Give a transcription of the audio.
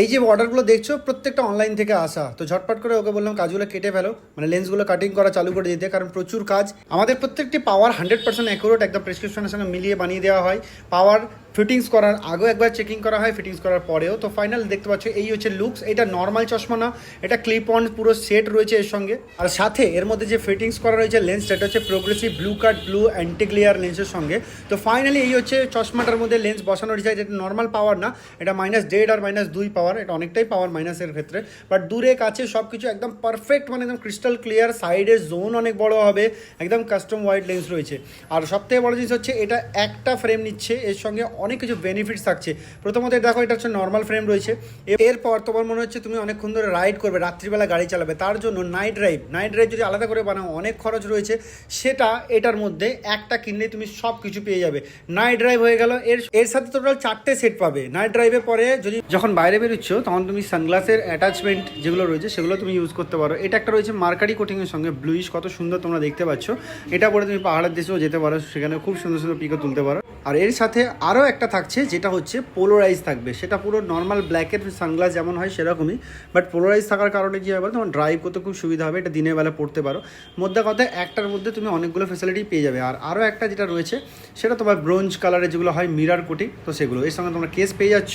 এই যে অর্ডারগুলো দেখছ, প্রত্যেকটা অনলাইন থেকে আসা। তো ঝটপট করে ওকে বললাম, কাজগুলো কেটে ফেলো। মানে লেন্সগুলো কাটিং করা চালু করে দিতে, কারণ প্রচুর কাজ। আমাদের প্রত্যেকটি পাওয়ার হান্ড্রেড পার্সেন্ট অ্যাকুরেট একদম প্রেসক্রিপশনের সঙ্গে মিলিয়ে বানিয়ে দেওয়া হয়। পাওয়ার ফিটিংস করার আগেও একবার চেকিং করা হয় ফিটিংস করার পরেও। তো ফাইনাল দেখতে পাচ্ছ, এই হচ্ছে লুকস এটা নর্মাল চশমা না, এটা ক্লিপ অন পুরো সেট রয়েছে এর সঙ্গে। আর সাথে এর মধ্যে যে ফিটিংস করা রয়েছে লেন্স সেটা হচ্ছে progressive blue cut blue anti glare লেন্সের সঙ্গে। তো ফাইনালি এই হচ্ছে চশমাটার মধ্যে লেন্স বসানো রয়েছে এটা নর্মাল পাওয়ার না, এটা মাইনাস দেড় আর মাইনাস দুই পাওয়ার এটা অনেকটাই পাওয়ার মাইনাসের ক্ষেত্রে। বাট দূরে কাছে সব কিছু একদম পারফেক্ট মানে একদম ক্রিস্টাল ক্লিয়ার সাইডের জোন অনেক বড় হবে, একদম কাস্টম ওয়াইড লেন্স রয়েছে। আর সবথেকে বড় জিনিস হচ্ছে, এটা একটা ফ্রেম নিচ্ছে, এর সঙ্গে অনেক কিছু বেনিফিটস থাকছে। প্রথমত দেখো, এটা হচ্ছে নর্মাল ফ্রেম রয়েছে। এরপর তোমার মনে হচ্ছে তুমি অনেকক্ষণ ধরে রাইড করবে, রাত্রিবেলা গাড়ি চালাবে। তার জন্য নাইট ড্রাইভ নাইট ড্রাইভ যদি আলাদা করে বানাও, অনেক খরচ রয়েছে। সেটা, এটার মধ্যে একটা কিনলে তুমি সব কিছু পেয়ে যাবে। নাইট ড্রাইভ হয়ে গেল। এর এর সাথে টোটাল চারটে সেট পাবে। নাইট ড্রাইভের পরে যদি যখন বাইরে বেরোচ্ছ, তখন তুমি সানগ্লাসের অ্যাটাচমেন্ট যেগুলো রয়েছে, সেগুলো তুমি ইউজ করতে পারো। এটা একটা রয়েছে মার্কারি কোটিংয়ের সঙ্গে ব্লুইশ কত সুন্দর তোমরা দেখতে পাচ্ছ। এটা পরে তুমি পাহাড়ের দেশেও যেতে পারো। সেখানে খুব সুন্দর সুন্দর পিকও তুলতে পারো। আর এর সাথে আরও একটা থাকছে, যেটা হচ্ছে পোলোরাইজ থাকবে। সেটা পুরো নর্মাল ব্ল্যাকের সানগ্লাস যেমন হয় সেরকমই বাট পোলোরাইজ থাকার কারণে কী হবে তোমার ড্রাইভ করতে খুব সুবিধা হবে, এটা দিনের বেলা পড়তে পারো। মধ্যে কথা, একটার মধ্যে তুমি অনেকগুলো ফেসিলিটি পেয়ে যাবে। আর আরও একটা যেটা রয়েছে, সেটা তোমার ব্রোঞ্জ কালারের যেগুলো হয় মিরার কোটি তো সেগুলো। এর সঙ্গে তোমরা কেস পেয়ে যাচ্ছ।